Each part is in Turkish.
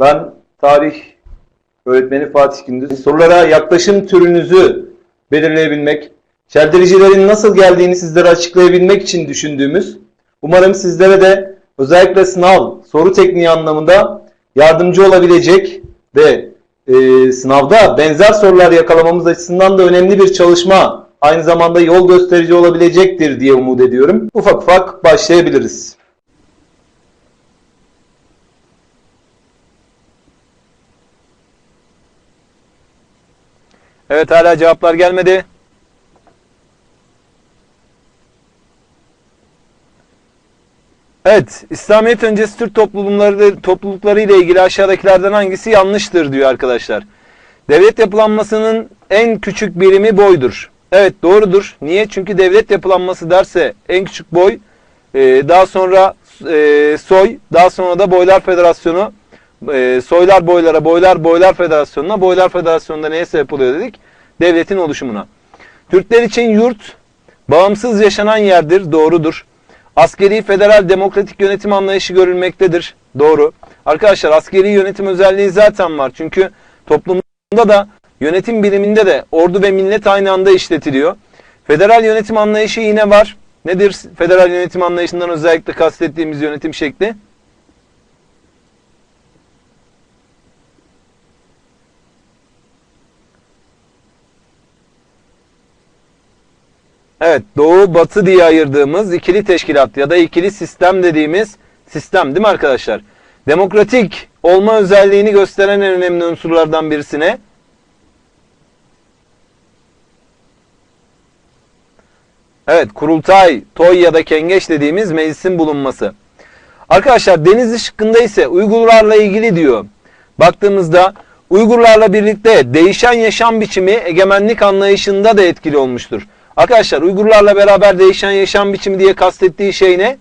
Ben tarih öğretmeni Fatih Gündüz. Sorulara yaklaşım türünüzü belirleyebilmek, çeldiricilerin nasıl geldiğini sizlere açıklayabilmek için düşündüğümüz, umarım sizlere de özellikle sınav, soru tekniği anlamında yardımcı olabilecek ve e, sınavda benzer sorular yakalamamız açısından da önemli bir çalışma, aynı zamanda yol gösterici olabilecektir diye umut ediyorum. Ufak ufak başlayabiliriz. Evet hala cevaplar gelmedi. Evet, İslamiyet öncesi Türk toplumları toplulukları ile ilgili aşağıdakilerden hangisi yanlıştır diyor arkadaşlar. Devlet yapılanmasının en küçük birimi boydur. Evet doğrudur. Niye? Çünkü devlet yapılanması derse en küçük boy, e, daha sonra e, soy, daha sonra da boylar federasyonu, e, soylar boylara, boylar boylar federasyonuna, boylar federasyonunda neye sebep oluyor dedik? Devletin oluşumuna. Türkler için yurt bağımsız yaşanan yerdir. Doğrudur. Askeri federal demokratik yönetim anlayışı görülmektedir. Doğru. Arkadaşlar askeri yönetim özelliği zaten var. Çünkü toplumda da yönetim biriminde de ordu ve millet aynı anda işletiliyor. Federal yönetim anlayışı yine var. Nedir federal yönetim anlayışından özellikle kastettiğimiz yönetim şekli? Evet, doğu batı diye ayırdığımız ikili teşkilat ya da ikili sistem dediğimiz sistem değil mi arkadaşlar? Demokratik olma özelliğini gösteren en önemli unsurlardan birisine Evet, kurultay, toy ya da kengeç dediğimiz meclisin bulunması. Arkadaşlar Denizli şıkkında ise Uygurlarla ilgili diyor. Baktığımızda Uygurlarla birlikte değişen yaşam biçimi egemenlik anlayışında da etkili olmuştur. Arkadaşlar Uygurlarla beraber değişen yaşam biçimi diye kastettiği şey ne?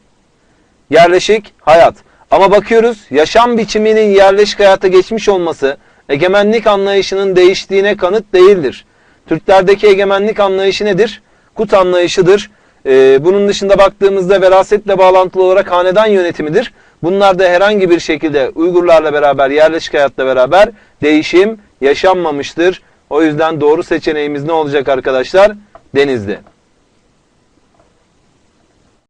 Yerleşik hayat. Ama bakıyoruz yaşam biçiminin yerleşik hayata geçmiş olması egemenlik anlayışının değiştiğine kanıt değildir. Türklerdeki egemenlik anlayışı nedir? Kut anlayışıdır. Ee, bunun dışında baktığımızda verasetle bağlantılı olarak hanedan yönetimidir. Bunlar da herhangi bir şekilde Uygurlarla beraber, yerleşik hayatla beraber değişim yaşanmamıştır. O yüzden doğru seçeneğimiz ne olacak arkadaşlar? Denizli.